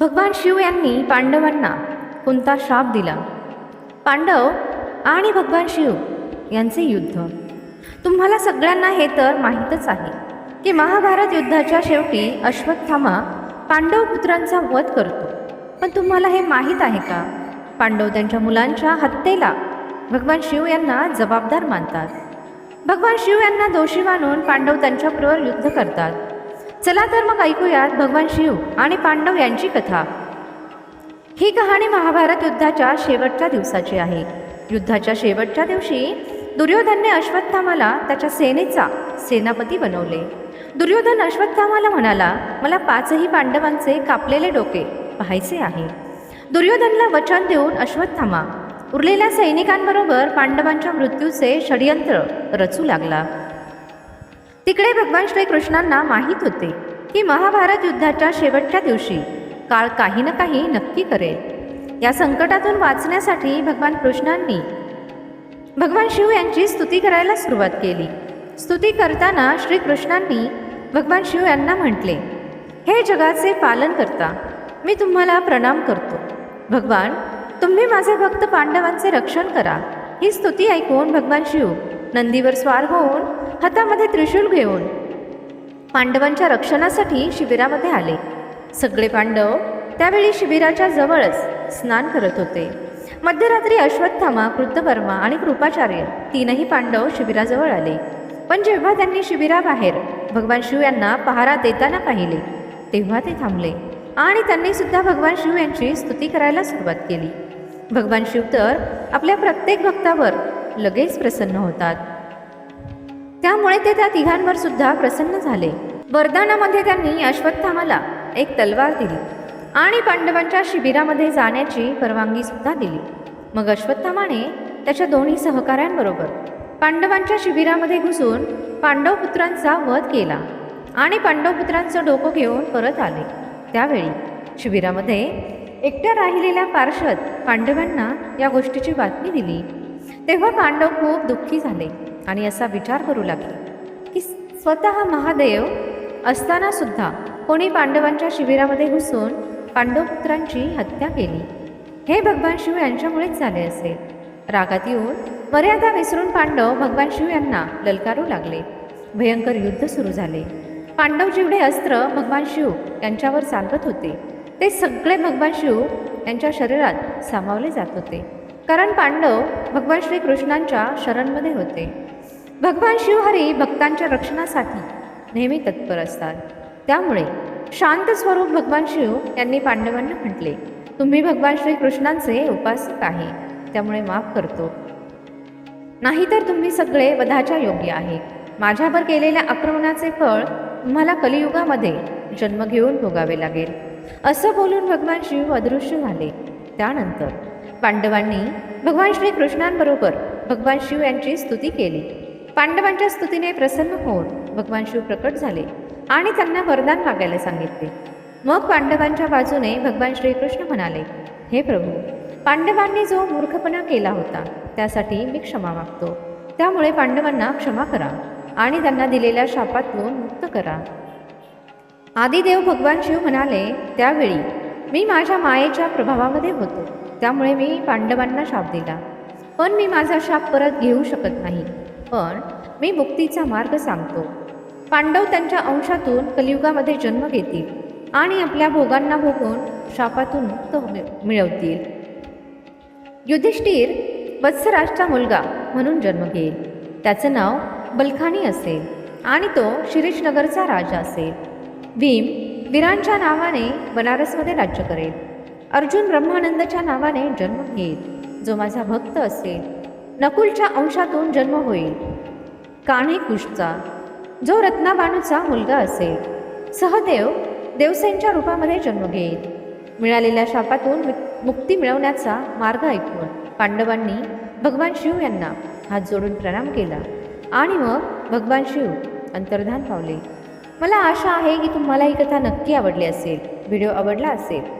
भगवान शिव यांनी पांडवांना कोणता श्राप दिला? पांडव आणि भगवान शिव यांचे युद्ध. तुम्हाला सगळ्यांना हे तर माहीतच आहे की महाभारत युद्धाच्या शेवटी अश्वत्थामा पांडव पुत्रांचा वध करतो. पण तुम्हाला हे माहीत आहे का? पांडव त्यांच्या मुलांच्या हत्येला भगवान शिव यांना जबाबदार मानतात. भगवान शिव यांना दोषी मानून पांडव त्यांच्याबरोबर युद्ध करतात. चला तर मग ऐकूयात भगवान शिव आणि पांडव यांची कथा. ही कहाणी महाभारत युद्धाच्या शेवटच्या दिवसाची आहे. युद्धाच्या शेवटच्या दिवशी दुर्योधनने अश्वत्थामाला त्याच्या सेनेचा सेनापती बनवले. दुर्योधन अश्वत्थामाला म्हणाला मला पाचही पांडवांचे कापलेले डोके पाहायचे आहे. दुर्योधनला वचन देऊन अश्वत्थामा उरलेल्या सैनिकांबरोबर पांडवांच्या मृत्यूचे षडयंत्र रचू लागला. तिकडे भगवान श्रीकृष्णांना माहीत होते की महाभारत युद्धाच्या शेवटच्या दिवशी काळ काही ना काही नक्की करेल. या संकटातून वाचण्यासाठी भगवान कृष्णांनी भगवान शिव यांची स्तुती करायला सुरुवात केली. स्तुती करताना श्रीकृष्णांनी भगवान शिव यांना म्हटले हे जगाचे पालन करता मी तुम्हाला प्रणाम करतो. भगवान तुम्ही माझे भक्त पांडवांचे रक्षण करा. ही स्तुती ऐकून भगवान शिव नंदीवर स्वार होऊन हातामध्ये त्रिशूल घेऊन पांडवांच्या रक्षणासाठी शिबिरामध्ये आले. सगळे पांडव त्यावेळी शिबिराच्या जवळच स्नान करत होते. मध्यरात्री अश्वत्थामा कृतवर्मा आणि कृपाचार्य तीनही पांडव शिबिराजवळ आले. पण जेव्हा त्यांनी शिबिराबाहेर भगवान शिव यांना पहारा देताना पाहिले तेव्हा ते थांबले आणि त्यांनी सुद्धा भगवान शिव यांची स्तुती करायला सुरुवात केली. भगवान शिव तर आपल्या प्रत्येक भक्तावर लगेच प्रसन्न होतात. त्यामुळे ते त्या तिघांवर सुद्धा प्रसन्न झाले. वरदानामध्ये त्यांनी अश्वत्थामाला एक तलवार दिली आणि पांडवांच्या शिबिरामध्ये जाण्याची परवानगी सुद्धा दिली. मग अश्वत्थामाने त्याच्या दोन्ही सहकाऱ्यांबरोबर पांडवांच्या शिबिरामध्ये घुसून पांडव पुत्रांचा वध केला आणि पांडव पुत्रांचं डोकं घेऊन परत आले. त्यावेळी शिबिरामध्ये एकट्या राहिलेल्या पार्षद पांडवांना या गोष्टीची बातमी दिली. तेव्हा पांडव खूप दुःखी झाले आणि असा विचार करू लागले की स्वतः महादेव असताना सुद्धा कोणी पांडवांच्या शिबिरामध्ये घुसून पांडवपुत्रांची हत्या केली. हे भगवान शिव यांच्यामुळेच झाले असेल रागात येऊन मर्यादा विसरून पांडव भगवान शिव यांना ललकारू लागले. भयंकर युद्ध सुरू झाले. पांडव जेवढे अस्त्र भगवान शिव यांच्यावर चालवत होते ते सगळे भगवान शिव यांच्या शरीरात सामावले जात होते. कारण पांडव भगवान श्रीकृष्णांच्या शरणमध्ये होते. भगवान शिवहरी भक्तांच्या रक्षणासाठी नेहमी तत्पर असतात. त्यामुळे शांत स्वरूप भगवान शिव यांनी पांडवांना म्हटले तुम्ही भगवान श्रीकृष्णांचे उपासक आहे त्यामुळे माफ करतो. नाहीतर तुम्ही सगळे वधाच्या योग्य आहे. माझ्यावर केलेल्या आक्रमणाचे फळ तुम्हाला कलियुगामध्ये जन्म घेऊन भोगावे लागेल. असं बोलून भगवान शिव अदृश्य झाले. त्यानंतर पांडवांनी भगवान श्रीकृष्णांबरोबर भगवान शिव यांची स्तुती केली. पांडवांच्या स्तुतीने प्रसन्न होऊन भगवान शिव प्रकट झाले आणि त्यांना वरदान मागायला सांगितले. मग पांडवांच्या बाजूने भगवान श्रीकृष्ण म्हणाले हे प्रभू पांडवांनी जो मूर्खपणा केला होता त्यासाठी मी क्षमा मागतो. त्यामुळे पांडवांना क्षमा करा आणि त्यांना दिलेल्या शापातून मुक्त करा. आदिदेव भगवान शिव म्हणाले त्यावेळी मी माझ्या मायेच्या प्रभावामध्ये होतो. त्यामुळे मी पांडवांना शाप दिला. पण मी माझा शाप परत घेऊ शकत नाही. पण मी मुक्तीचा मार्ग सांगतो. पांडव त्यांच्या अंशातून कलियुगामध्ये जन्म घेतील आणि आपल्या भोगांना भोगून शापातून मुक्त हो- मिळवतील. युधिष्ठिर वत्सराजचा मुलगा म्हणून जन्म घेईल. त्याचं नाव बलखानी असेल आणि तो शिरीषनगरचा राजा असेल. भीम वीरांच्या नावाने बनारसमध्ये राज्य करेल. अर्जुन ब्रह्मानंदच्या नावाने जन्म घेईल. जो माझा भक्त असेल नकुलच्या अंशातून जन्म होईल. कान्हे कुशचा जो रत्नाबाणूचा मुलगा असेल सहदेव देवसेनच्या रूपामध्ये जन्म घेईल. मिळालेल्या शापातून मुक्ती मिळवण्याचा मार्ग ऐकून पांडवांनी भगवान शिव यांना हात जोडून प्रणाम केला आणि मग भगवान शिव अंतर्धान पावले. मला आशा आहे की तुम्हाला ही कथा नक्की आवडली असेल व्हिडिओ आवडला असेल